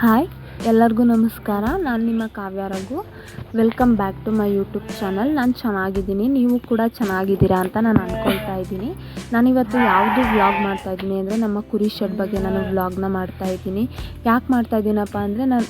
Hi. ಎಲ್ಲರಿಗೂ ನಮಸ್ಕಾರ. ನಾನು ನಿಮ್ಮ Kavya Raghu. Welcome back to my YouTube channel ನಾನು ಚೆನ್ನಾಗಿದ್ದೀನಿ. ನೀವು ಕೂಡ ಚೆನ್ನಾಗಿದ್ದೀರಾ ಅಂತ ನಾನು ಅಂದ್ಕೊಳ್ತಾ ಇದ್ದೀನಿ. ನಾನಿವತ್ತು ಯಾವುದು ವ್ಲಾಗ್ ಮಾಡ್ತಾ ಇದ್ದೀನಿ ಅಂದರೆ ನಮ್ಮ ಕುರಿ ಶೆಡ್ ಬಗ್ಗೆ ನಾನು ವ್ಲಾಗ್ನ ಮಾಡ್ತಾ ಇದ್ದೀನಿ. ಯಾಕೆ ಮಾಡ್ತಾ ಇದ್ದೀನಪ್ಪ ಅಂದರೆ ನಾನು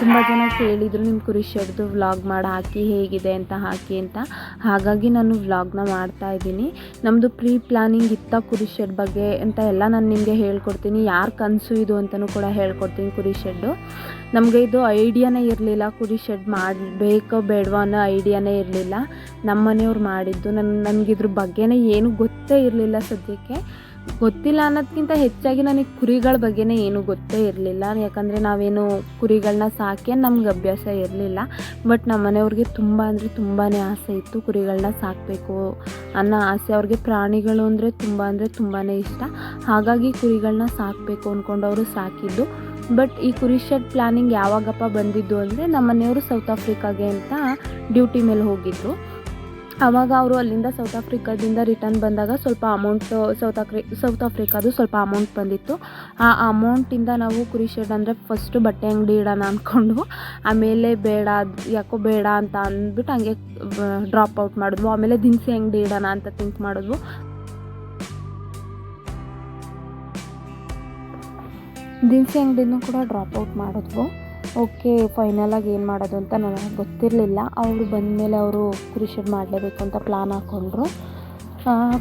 ತುಂಬ ಜನ ಕೇಳಿದರು ನಿಮ್ಮ ಕುರಿ ಶೆಡ್ದು ವ್ಲಾಗ್ ಮಾಡಿ, ಹಾಕಿ ಹೇಗಿದೆ ಅಂತ, ಹಾಕಿ ಅಂತ. ಹಾಗಾಗಿ ನಾನು ವ್ಲಾಗ್ನ ಮಾಡ್ತಾ ಇದ್ದೀನಿ. ನಮ್ಮದು ಪ್ರೀ ಪ್ಲ್ಯಾನಿಂಗ್ ಇತ್ತ ಕುರಿ ಶೆಡ್ ಬಗ್ಗೆ ಅಂತ ಎಲ್ಲ ನಾನು ನಿಮಗೆ ಹೇಳ್ಕೊಡ್ತೀನಿ. ಯಾರು ಕನಸು ಇದು ಅಂತಲೂ ಕೂಡ ಹೇಳ್ಕೊಡ್ತೀನಿ ಕುರಿ ಶೆಡ್ಡು ನಮಗೆ ಇದು ಐಡಿಯಾನೇ ಇರಲಿಲ್ಲ, ಕುರಿ ಶೆಡ್ ಮಾಡಬೇಕೋ ಬೇಡವೋ ಅನ್ನೋ ಐಡಿಯಾನೇ ಇರಲಿಲ್ಲ. ನಮ್ಮ ಮನೆಯವ್ರು ಮಾಡಿದ್ದು ನನ್ನ ನನಗಿದ್ರ ಬಗ್ಗೆನೇ ಏನು ಗೊತ್ತೇ ಇರಲಿಲ್ಲ ಸದ್ಯಕ್ಕೆ. ಗೊತ್ತಿಲ್ಲ ಅನ್ನೋದಕ್ಕಿಂತ ಹೆಚ್ಚಾಗಿ ನನಗೆ ಕುರಿಗಳ ಬಗ್ಗೆನೇ ಏನು ಗೊತ್ತೇ ಇರಲಿಲ್ಲ. ಯಾಕಂದರೆ ನಾವೇನು ಕುರಿಗಳನ್ನ ಸಾಕಿ ನಮ್ಗೆ ಅಭ್ಯಾಸ ಇರಲಿಲ್ಲ. ಬಟ್ ನಮ್ಮ ಮನೆಯವ್ರಿಗೆ ತುಂಬ ಅಂದರೆ ತುಂಬಾ ಆಸೆ ಇತ್ತು ಕುರಿಗಳನ್ನ ಸಾಕಬೇಕು ಅನ್ನೋ ಆಸೆ. ಅವ್ರಿಗೆ ಪ್ರಾಣಿಗಳು ಅಂದರೆ ತುಂಬ ಅಂದರೆ ತುಂಬಾ ಇಷ್ಟ. ಹಾಗಾಗಿ ಕುರಿಗಳನ್ನ ಸಾಕಬೇಕು ಅಂದ್ಕೊಂಡು ಅವರು ಸಾಕಿದ್ದು. ಬಟ್ ಈ ಕುರಿ ಶೆಡ್ ಪ್ಲ್ಯಾನಿಂಗ್ ಯಾವಾಗಪ್ಪ ಬಂದಿದ್ದು ಅಂದರೆ ನಮ್ಮ ಮನೆಯವರು ಸೌತ್ ಆಫ್ರಿಕಾಗೆ ಅಂತ ಡ್ಯೂಟಿ ಮೇಲೆ ಹೋಗಿದ್ದರು ಆವಾಗ ಅವರು ಅಲ್ಲಿಂದ ಸೌತ್ ಆಫ್ರಿಕಾದಿಂದ ರಿಟರ್ನ್ ಬಂದಾಗ ಸ್ವಲ್ಪ ಅಮೌಂಟ್ ಸೌತ್ ಆಫ್ರಿ ಸೌತ್ ಆಫ್ರಿಕಾದು ಸ್ವಲ್ಪ ಅಮೌಂಟ್ ಬಂದಿತ್ತು. ಆ ಅಮೌಂಟಿಂದ ನಾವು ಕುರಿ ಶೆಡ್ ಅಂದರೆ ಫಸ್ಟು ಬಟ್ಟೆ ಅಂಗಡಿ ಇಡೋಣ ಅಂದ್ಕೊಂಡು ಆಮೇಲೆ ಬೇಡ, ಯಾಕೋ ಬೇಡ ಅಂತ ಅಂದ್ಬಿಟ್ಟು ಹಂಗೆ ಡ್ರಾಪ್ ಔಟ್ ಮಾಡಿದ್ವು. ಆಮೇಲೆ ದಿನಸಿ ಅಂಗಡಿ ಇಡೋಣ ಅಂತ ಥಿಂಕ್ ಮಾಡಿದ್ವು. ದಿನಸಿ ಅಂಗಡಿನೂ ಕೂಡ ಡ್ರಾಪ್ ಔಟ್ ಮಾಡಿದ್ವು. ಓಕೆ ಫೈನಲಾಗಿ ಏನು ಮಾಡೋದು ಅಂತ ನನಗೆ ಗೊತ್ತಿರಲಿಲ್ಲ. ಅವರು ಬಂದಮೇಲೆ ಅವರು ಕುರಿ ಶೆಡ್ ಮಾಡಲೇಬೇಕು ಅಂತ ಪ್ಲ್ಯಾನ್ ಹಾಕ್ಕೊಂಡ್ರು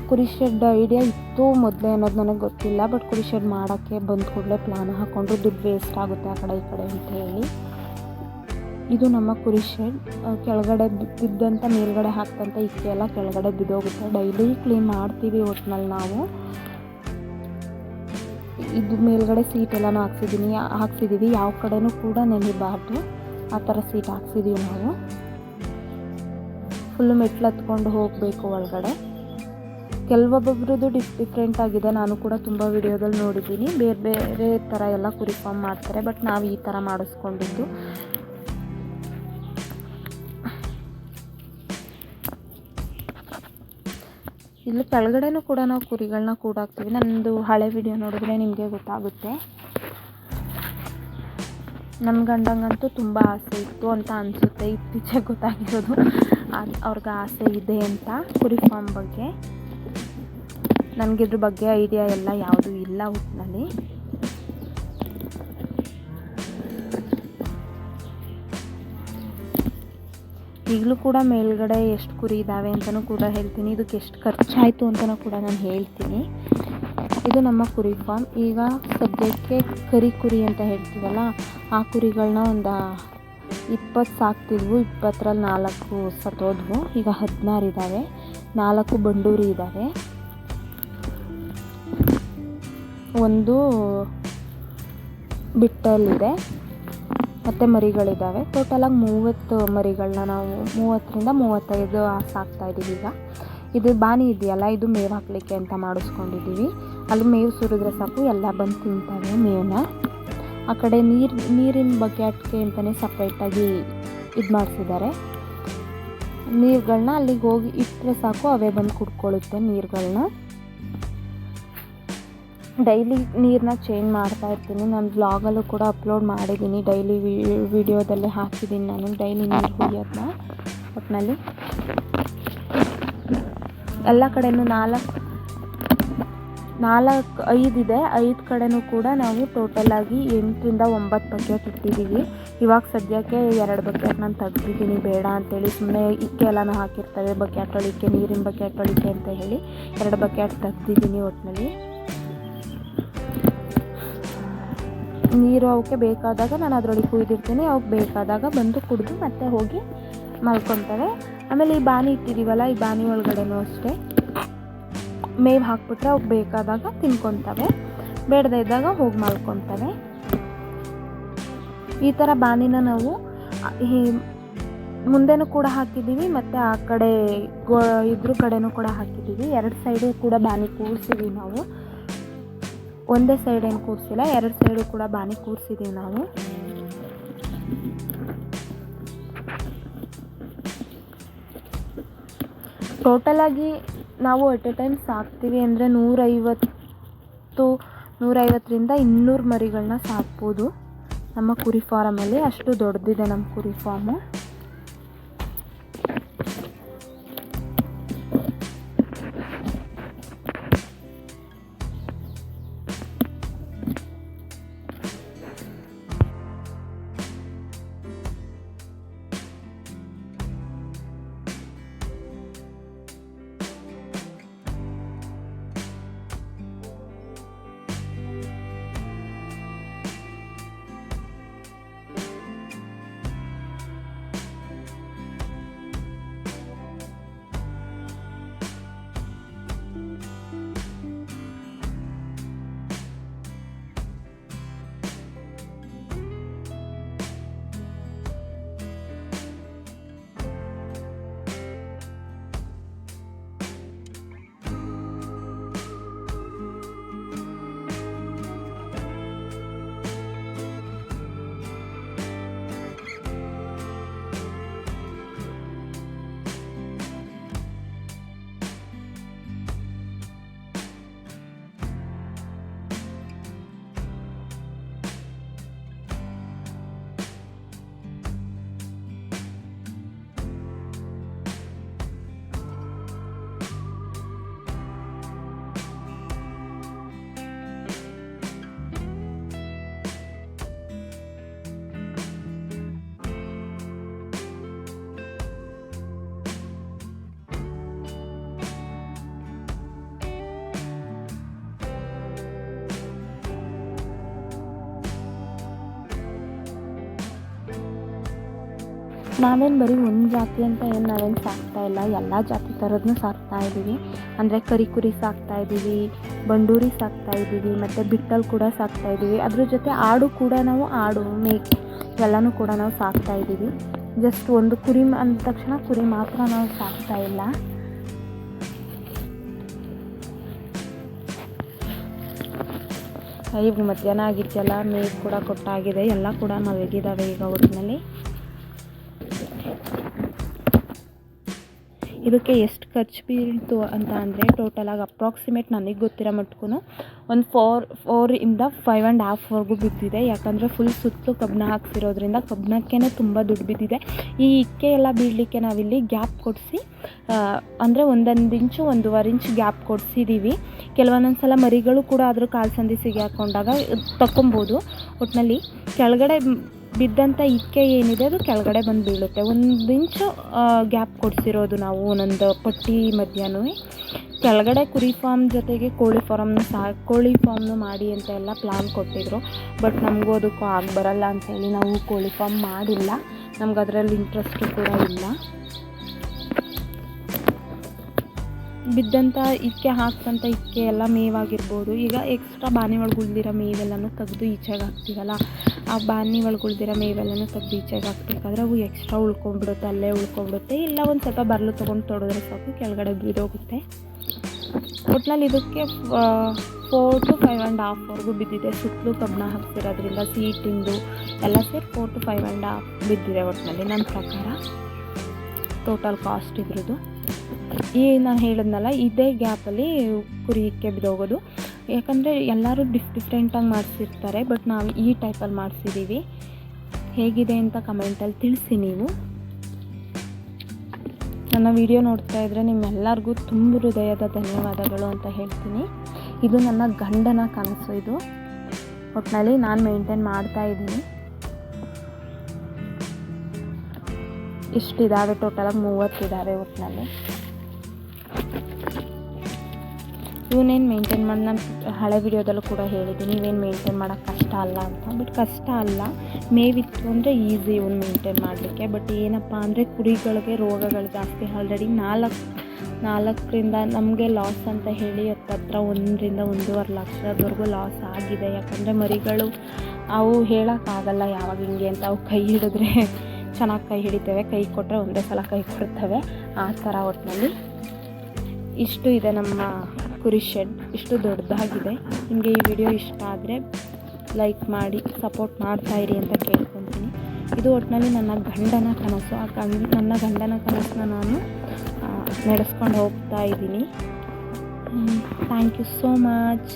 ಕುರಿ ಶೆಡ್ ಐಡಿಯಾ ಇತ್ತು ಮೊದಲೇ ಅನ್ನೋದು ನನಗೆ ಗೊತ್ತಿಲ್ಲ ಬಟ್ ಕುರಿ ಶೆಡ್ ಮಾಡೋಕ್ಕೆ ಬಂದ ಕೂಡಲೇ ಪ್ಲ್ಯಾನ್ ಹಾಕ್ಕೊಂಡ್ರು ದುಡ್ಡು ವೇಸ್ಟ್ ಆಗುತ್ತೆ ಆ ಕಡೆ ಈ ಕಡೆ ಅಂತ ಹೇಳಿ. ಇದು ನಮ್ಮ ಕುರಿ ಶೆಡ್ ಕೆಳಗಡೆ ಬಿದ್ದಂಥ ಮೇಲ್ಗಡೆ ಹಾಕ್ತಂಥ ಇಕ್ಕೆಲ್ಲ ಕೆಳಗಡೆ ಬಿದ್ದೋಗುತ್ತೆ. ಡೈಲಿ ಕ್ಲೀನ್ ಮಾಡ್ತೀವಿ ಒಟ್ಟಿನಲ್ಲಿ ನಾವು. ಇದು ಮೇಲ್ಗಡೆ ಸೀಟ್ ಎಲ್ಲನೂ ಹಾಕ್ಸಿದ್ದೀನಿ ಹಾಕ್ಸಿದ್ದೀವಿ ಯಾವ ಕಡೆನೂ ಕೂಡ ನೆನಿಬಾರ್ದು. ಆ ಥರ ಸೀಟ್ ಹಾಕ್ಸಿದ್ದೀವಿ ನಾವು. ಫುಲ್ಲು ಮೆಟ್ಲು ಹತ್ಕೊಂಡು ಹೋಗಬೇಕು ಒಳಗಡೆ. ಕೆಲವೊಬ್ಬೊಬ್ರದ್ದು ಡಿಫ್ ಡಿಫ್ರೆಂಟ್ ಆಗಿದೆ. ನಾನು ಕೂಡ ತುಂಬ ವಿಡಿಯೋದಲ್ಲಿ ನೋಡಿದ್ದೀನಿ. ಬೇರೆ ಬೇರೆ ಥರ ಎಲ್ಲ ಕುರಿ ಫಾರ್ಮ್ ಮಾಡ್ತಾರೆ. ಬಟ್ ನಾವು ಈ ಥರ ಮಾಡಿಸ್ಕೊಂಡಿದ್ದು. ಇಲ್ಲಿ ಕೆಳಗಡೆನೂ ಕೂಡ ನಾವು ಕುರಿಗಳನ್ನ ಕೂಡಾಕ್ತೀವಿ. ನಂದು ಹಳೆ ವಿಡಿಯೋ ನೋಡಿದ್ರೆ ನಿಮಗೆ ಗೊತ್ತಾಗುತ್ತೆ. ನಮ್ಮ ಗಂಡಂಗಂತೂ ತುಂಬ ಆಸೆ ಇತ್ತು ಅಂತ ಅನಿಸುತ್ತೆ. ಇತ್ತೀಚೆಗೆ ಗೊತ್ತಾಗಿರೋದು. ಅವ್ರಿಗೆ ಆಸೆ ಇದೆ ಅಂತ ಕುರಿ ಫಾರ್ಮ್ ಬಗ್ಗೆ. ನನಗಿದ್ರ ಬಗ್ಗೆ ಐಡಿಯಾ ಎಲ್ಲ ಯಾವುದೂ ಇಲ್ಲ ಒಟ್ಟಿನಲ್ಲಿ ಈಗಲೂ ಕೂಡ ಮೇಲ್ಗಡೆ ಎಷ್ಟು ಕುರಿ ಇದ್ದಾವೆ ಅಂತಲೂ ಕೂಡ ಹೇಳ್ತೀನಿ. ಇದಕ್ಕೆ ಎಷ್ಟು ಖರ್ಚಾಯಿತು ಅಂತಲೂ ಕೂಡ ನಾನು ಹೇಳ್ತೀನಿ. ಇದು ನಮ್ಮ ಕುರಿ ಫಾರ್ಮ್ ಈಗ ಸದ್ಯಕ್ಕೆ ಕರಿ ಕುರಿ ಅಂತ ಹೇಳ್ತೀವಲ್ಲ, ಆ ಕುರಿಗಳನ್ನ ಒಂದು ಇಪ್ಪತ್ತು ಸಾಕ್ತಿದ್ವು, ಇಪ್ಪತ್ತರಲ್ಲಿ ನಾಲ್ಕು ಸತ್ತೋದ್ವು. ಈಗ ಹದಿನಾರು ಇದ್ದಾವೆ ನಾಲ್ಕು ಬಂಡೂರಿ ಇದ್ದಾವೆ ಒಂದು ಬಿಟ್ಟಲ್ಲಿದೆ. ಮತ್ತು ಮರಿಗಳಿದ್ದಾವೆ. ಟೋಟಲಾಗಿ ಮೂವತ್ತು ಮರಿಗಳನ್ನ ನಾವು ಮೂವತ್ತರಿಂದ ಮೂವತ್ತೈದು ಸಾಕ್ತಾಯಿದ್ದೀವಿ ಈಗ. ಇದು ಬಾನಿ ಇದೆಯಲ್ಲ, ಇದು ಮೇವು ಹಾಕಲಿಕ್ಕೆ ಅಂತ ಮಾಡಿಸ್ಕೊಂಡಿದ್ದೀವಿ. ಅಲ್ಲಿ ಮೇವು ಸುರಿದ್ರೆ ಸಾಕು, ಎಲ್ಲ ಬಂದು ತಿಂತಾವೆ ಮೇವನ್ನ ಆ ಕಡೆ ನೀರು, ನೀರಿನ ಬಕೆಟ್ಗೆ ಅಂತಲೇ ಸಪ್ರೇಟಾಗಿ ಇದು ಮಾಡಿಸಿದ್ದಾರೆ. ನೀರುಗಳನ್ನ ಅಲ್ಲಿಗೆ ಹೋಗಿ ಇಟ್ಟರೆ ಸಾಕು, ಅವೇ ಬಂದು ಕುಡ್ಕೊಳ್ಳುತ್ತೆ ನೀರುಗಳನ್ನ ಡೈಲಿ ನೀರನ್ನ ಚೇಂಜ್ ಮಾಡ್ತಾ ಇರ್ತೀನಿ. ನಾನು ವ್ಲಾಗಲ್ಲೂ ಕೂಡ ಅಪ್ಲೋಡ್ ಮಾಡಿದ್ದೀನಿ ಡೈಲಿ ವಿಡಿಯೋದಲ್ಲಿ ಹಾಕಿದ್ದೀನಿ ನಾನು. ಡೈಲಿ ನೀರು ಕುಡಿಯೋದನ್ನ ಒಟ್ಟಿನಲ್ಲಿ ಎಲ್ಲ ಕಡೆಯೂ ನಾಲ್ಕು ನಾಲ್ಕು ಇದೆ. ಐದು ಕಡೆನೂ ಕೂಡ ನಾವು ಟೋಟಲಾಗಿ ಎಂಟರಿಂದ ಒಂಬತ್ತು ಬಕೆಟ್ ಇಟ್ಟಿದ್ದೀವಿ ಇವಾಗ ಸದ್ಯಕ್ಕೆ ಎರಡು ಬಕೆಟ್ ನಾನು ತೆಗ್ದಿದ್ದೀನಿ. ಬೇಡ ಅಂತೇಳಿ ಸುಮ್ಮನೆ ಇಕ್ಕೆ ಎಲ್ಲನೂ ಹಾಕಿರ್ತವೆ. ಬಕೆಟ್ ಒಳಿಕೆ ನೀರಿನ ಬಕೆಟ್ ಅಂತ ಹೇಳಿ ಎರಡು ಬಕೆಟ್ ತೆಗ್ದಿದ್ದೀನಿ ಒಟ್ಟಿನಲ್ಲಿ ನೀರು ಅವಕ್ಕೆ ಬೇಕಾದಾಗ ನಾನು ಅದರೊಳಗೆ ಕುಯ್ದಿರ್ತೀನಿ ಅವಕ್ಕೆ ಬೇಕಾದಾಗ ಬಂದು ಕುಡಿದು ಮತ್ತೆ ಹೋಗಿ ಮಲ್ಕೊತವೆ ಆಮೇಲೆ ಈ ಬಾನಿ ಇಟ್ಟಿದ್ದೀವಲ್ಲ ಈ ಬಾನಿ ಒಳಗಡೆನೂ ಅಷ್ಟೇ. ಮೇವು ಹಾಕ್ಬಿಟ್ರೆ ಅವಕ್ಕೆ ಬೇಕಾದಾಗ ತಿನ್ಕೊತವೆ ಬೇಡದೆ ಇದ್ದಾಗ ಹೋಗಿ ಮಲ್ಕೊತವೆ ಈ ಥರ ಬಾನಿನ ನಾವು, ಈ ಮುಂದೆನೂ ಕೂಡ ಹಾಕಿದ್ದೀವಿ, ಮತ್ತು ಆ ಕಡೆ ಗೋ, ಇದ್ರ ಕಡೆನೂ ಕೂಡ ಹಾಕಿದ್ದೀವಿ. ಎರಡು ಸೈಡು ಕೂಡ ಬಾನಿ ಕೂರಿಸಿದ್ದೀವಿ ನಾವು. ಒಂದೇ ಸೈಡ್ ಏನು ಕೂರಿಸಿಲ್ಲ, ಎರಡು ಸೈಡು ಕೂಡ ಬಾನಿ ಕೂರಿಸಿದ್ದೀವಿ ನಾವು. ಟೋಟಲಾಗಿ ನಾವು ಅಟ್ ಎ ಟೈಮ್ ಸಾಕ್ತೀವಿ ಅಂದರೆ ನೂರೈವತ್ತು, ನೂರೈವತ್ತರಿಂದ ಇನ್ನೂರು ಮರಿಗಳನ್ನ ಸಾಕ್ಬೋದು ನಮ್ಮ ಕುರಿ ಫಾರಮಲ್ಲಿ ಅಷ್ಟು ದೊಡ್ಡದಿದೆ ನಮ್ಮ ಕುರಿ ಫಾರ್ಮು ನಾವೇನು ಬರೀ ಒಂದು ಜಾತಿ ಅಂತ ಏನು ನಾವೇನು ಸಾಕ್ತಾ ಇಲ್ಲ, ಎಲ್ಲ ಜಾತಿ ಥರದನ್ನೂ ಸಾಕ್ತಾ ಇದ್ದೀವಿ ಅಂದರೆ ಕರಿ ಕುರಿ ಸಾಕ್ತಾ ಇದ್ದೀವಿ ಬಂಡೂರಿ ಸಾಕ್ತಾ ಇದ್ದೀವಿ ಮತ್ತು ಬಿಟ್ಟಲ್ ಕೂಡ ಸಾಕ್ತಾ ಇದ್ದೀವಿ ಅದ್ರ ಜೊತೆ ಆಡು ಕೂಡ ನಾವು, ಆಡು, ಮೇಕೆ ಎಲ್ಲನೂ ಕೂಡ ನಾವು ಸಾಕ್ತಾ ಇದ್ದೀವಿ ಜಸ್ಟ್ ಒಂದು ಕುರಿ ಅಂದ ತಕ್ಷಣ ಕುರಿ ಮಾತ್ರ ನಾವು ಸಾಕ್ತಾ ಇಲ್ಲ. ಈಗ ಮಧ್ಯಾಹ್ನ ಆಗಿದ್ದೆಲ್ಲ ಮೇವು ಕೂಡ ಕೊಟ್ಟಾಗಿದೆ, ಎಲ್ಲ ಕೂಡ ನಾವು ಮಲಗಿದ್ದಾವೆ ಈಗ ಒಟ್ಟಿನಲ್ಲಿ ಇದಕ್ಕೆ ಎಷ್ಟು ಖರ್ಚು ಬೀಳ್ತು ಅಂತ ಅಂದರೆ ಟೋಟಲಾಗಿ ಅಪ್ರಾಕ್ಸಿಮೇಟ್ ನನಗೆ ಗೊತ್ತಿರೋ ಮಟ್ಗೂ ಒಂದು ಫೋರ್ ಫೋರಿಂದ ಫೈವ್ ಆ್ಯಂಡ್ ಹಾಫ್ವರೆಗೂ ಬಿದ್ದಿದೆ. ಯಾಕಂದರೆ ಫುಲ್ ಸುತ್ತಲೂ ಕಬ್ಬನ ಹಾಕ್ಸಿರೋದ್ರಿಂದ ಕಬ್ಬಣಕ್ಕೇ ತುಂಬ ದುಡ್ಡು ಬಿದ್ದಿದೆ. ಈ ಇಕ್ಕೆ ಎಲ್ಲ ಬೀಳಲಿಕ್ಕೆ ನಾವಿಲ್ಲಿ ಗ್ಯಾಪ್ ಕೊಡಿಸಿ ಅಂದರೆ ಒಂದೊಂದು ಇಂಚು ಒಂದೂವರೆ ಇಂಚು ಗ್ಯಾಪ್ ಕೊಡಿಸಿದ್ದೀವಿ ಕೆಲವೊಂದೊಂದು ಸಲ ಮರಿಗಳು ಕೂಡ ಆದರೂ ಕಾಲು ಸಂದಿ ಸಿಗಿ ಹಾಕ್ಕೊಂಡಾಗ ತಗೊಬೋದು ಒಟ್ಟಿನಲ್ಲಿ ಕೆಳಗಡೆ ಬಿದ್ದಂಥ ಇಕ್ಕೆ ಏನಿದೆ ಅದು ಕೆಳಗಡೆ ಬಂದು ಬೀಳುತ್ತೆ. ಒಂದು ಇಂಚು ಗ್ಯಾಪ್ ಕೊಡಿಸಿರೋದು ನಾವು ಒಂದೊಂದು ಪಟ್ಟಿ ಮಧ್ಯಾಹ್ನವೇ. ಕೆಳಗಡೆ ಕುರಿ ಫಾರ್ಮ್ ಜೊತೆಗೆ ಕೋಳಿ ಫಾರಮ್ನ ಸಾ, ಕೋಳಿ ಫಾರ್ಮ್ನು ಮಾಡಿ ಅಂತ ಎಲ್ಲ ಪ್ಲ್ಯಾನ್ ಕೊಟ್ಟಿದ್ರು. ಬಟ್ ನಮಗೂ ಅದಕ್ಕೂ ಆಗಿ ಬರಲ್ಲ ಅಂತೇಳಿ ನಾವು ಕೋಳಿ ಫಾರ್ಮ್ ಮಾಡಿಲ್ಲ. ನಮ್ಗೆ ಅದರಲ್ಲಿ ಇಂಟ್ರೆಸ್ಟು ಕೂಡ ಇಲ್ಲ. ಬಿದ್ದಂಥ ಇಕ್ಕೆ ಹಾಕ್ತಂಥ ಇಕ್ಕೆ ಎಲ್ಲ ಮೇವಾಗಿರ್ಬೋದು ಈಗ ಎಕ್ಸ್ಟ್ರಾ ಬಾನಿ ಒಳಗೆ ಉಳಿದಿರೋ ಮೇವೆಲ್ಲನೂ ತೆಗೆದು ಈಚೆಗೆ ಹಾಕ್ತೀವಲ್ಲ. ಆ ಬಾನಿ ಒಳಗೆ ಉಳಿದಿರೋ ಮೇವೆಲ್ಲನೂ ಸ್ವಲ್ಪ ಈಚೆಗೆ ಹಾಕ್ಬೇಕಾದ್ರೆ ಅವು ಎಕ್ಸ್ಟ್ರಾ ಉಳ್ಕೊಂಬಿಡುತ್ತೆ, ಅಲ್ಲೇ ಉಳ್ಕೊಂಬಿಡುತ್ತೆ. ಇಲ್ಲ ಒಂದು ಸ್ವಲ್ಪ ಬರಲು ತೊಗೊಂಡು ತೊಡೋದ್ರೆ ಸಾಕು, ಕೆಳಗಡೆ ಬಿದ್ದೋಗುತ್ತೆ ಒಟ್ನಲ್ಲಿ ಇದಕ್ಕೆ ಫೋರ್ ಟು ಫೈವ್ ಆ್ಯಂಡ್ ಹಾಫ್ವರೆಗೂ ಬಿದ್ದಿದೆ. ಸುತ್ತಲೂ ಕಬ್ಬಣ ಹಾಕ್ತಿರೋದ್ರಿಂದ ಸೀಟಿಂದು ಎಲ್ಲ ಸೇರಿ four to five and half ಬಿದ್ದಿದೆ ಒಟ್ನಲ್ಲಿ ನನ್ನ ಪ್ರಕಾರ. ಟೋಟಲ್ ಕಾಸ್ಟ್ ಇದ್ರದ್ದು. ಈ ನಾನು ಹೇಳಿದ್ನಲ್ಲ, ಇದೇ ಗ್ಯಾಪಲ್ಲಿ ಕುರಿ ಇಕ್ಕೆ ಬಿದ್ದೋಗೋದು ಯಾಕಂದರೆ ಎಲ್ಲರೂ ಡಿಫ್ ಡಿಫ್ರೆಂಟಾಗಿ ಮಾಡಿಸಿರ್ತಾರೆ ಬಟ್ ನಾವು ಈ ಟೈಪಲ್ಲಿ ಮಾಡಿಸಿದ್ದೀವಿ ಹೇಗಿದೆ ಅಂತ ಕಮೆಂಟಲ್ಲಿ ತಿಳಿಸಿ ನೀವು. ನನ್ನ ವಿಡಿಯೋ ನೋಡ್ತಾ ಇದ್ದರೆ ನಿಮ್ಮೆಲ್ಲರಿಗೂ ತುಂಬ ಹೃದಯದ ಧನ್ಯವಾದಗಳು ಅಂತ ಹೇಳ್ತೀನಿ. ಇದು ನನ್ನ ಗಂಡನ ಕನಸು ಇದು. ಒಟ್ಟಿನಲ್ಲಿ ನಾನು ಮೇಂಟೈನ್ ಮಾಡ್ತಾ ಇದ್ದೀನಿ. ಇಷ್ಟಿದ್ದಾವೆ ಟೋಟಲಾಗಿ ಮೂವತ್ತಿದ್ದಾವೆ ಒಟ್ಟಿನಲ್ಲಿ ಇವನೇನು ಮೇಂಟೈನ್ ಮಾಡಿ ನಾನು ಹಳೆ ವಿಡಿಯೋದಲ್ಲೂ ಕೂಡ ಹೇಳಿದ್ದೀನಿ ನೀವೇನು ಮೇಂಟೈನ್ ಮಾಡೋಕ್ಕೆ ಕಷ್ಟ ಅಲ್ಲ ಅಂತ. ಬಟ್ ಕಷ್ಟ ಅಲ್ಲ ಮೇವಿತ್ತು ಅಂದರೆ ಈಸಿ ಇವನು ಮೇಂಟೈನ್ ಮಾಡಲಿಕ್ಕೆ. ಬಟ್ ಏನಪ್ಪ ಅಂದರೆ ಕುರಿಗಳಿಗೆ ರೋಗಗಳು ಜಾಸ್ತಿ. ಆಲ್ರೆಡಿ ನಾಲ್ಕು, ನಾಲ್ಕರಿಂದ ನಮಗೆ ಲಾಸ್ ಅಂತ ಹೇಳಿ ಹತ್ತತ್ರ ಒಂದರಿಂದ ಒಂದೂವರೆ ಲಕ್ಷದವರೆಗೂ ಲಾಸ್ ಆಗಿದೆ. ಯಾಕಂದರೆ ಮರಿಗಳು ಅವು ಹೇಳೋಕ್ಕಾಗಲ್ಲ ಯಾವಾಗ ಹಿಂಗೆ ಅಂತ. ಅವು ಕೈ ಹಿಡಿದ್ರೆ ಚೆನ್ನಾಗಿ ಕೈ ಹಿಡಿತೇವೆ, ಕೈ ಕೊಟ್ಟರೆ ಒಂದೇ ಸಲ ಕೈ ಕೊಡ್ತವೆ. ಆ ಥರ ಒಟ್ಟಿನಲ್ಲಿ ಇಷ್ಟು ಇದೆ ನಮ್ಮ ಕುರಿ ಶೆಡ್ ಇಷ್ಟು ದೊಡ್ಡದಾಗಿದೆ. ನಿಮಗೆ ಈ ವಿಡಿಯೋ ಇಷ್ಟ ಆದರೆ ಲೈಕ್ ಮಾಡಿ ಸಪೋರ್ಟ್ ಮಾಡ್ತಾ ಇರಿ ಅಂತ ಕೇಳ್ಕೊತೀನಿ. ಇದು ಒಟ್ಟಿನಲ್ಲಿ ನನ್ನ ಗಂಡನ ಕನಸು. ಆ ಗಂಡ, ನನ್ನ ಗಂಡನ ಕನಸನ್ನ ನಾನು ನಡೆಸ್ಕೊಂಡು ಹೋಗ್ತಾ ಇದ್ದೀನಿ. Thank you so much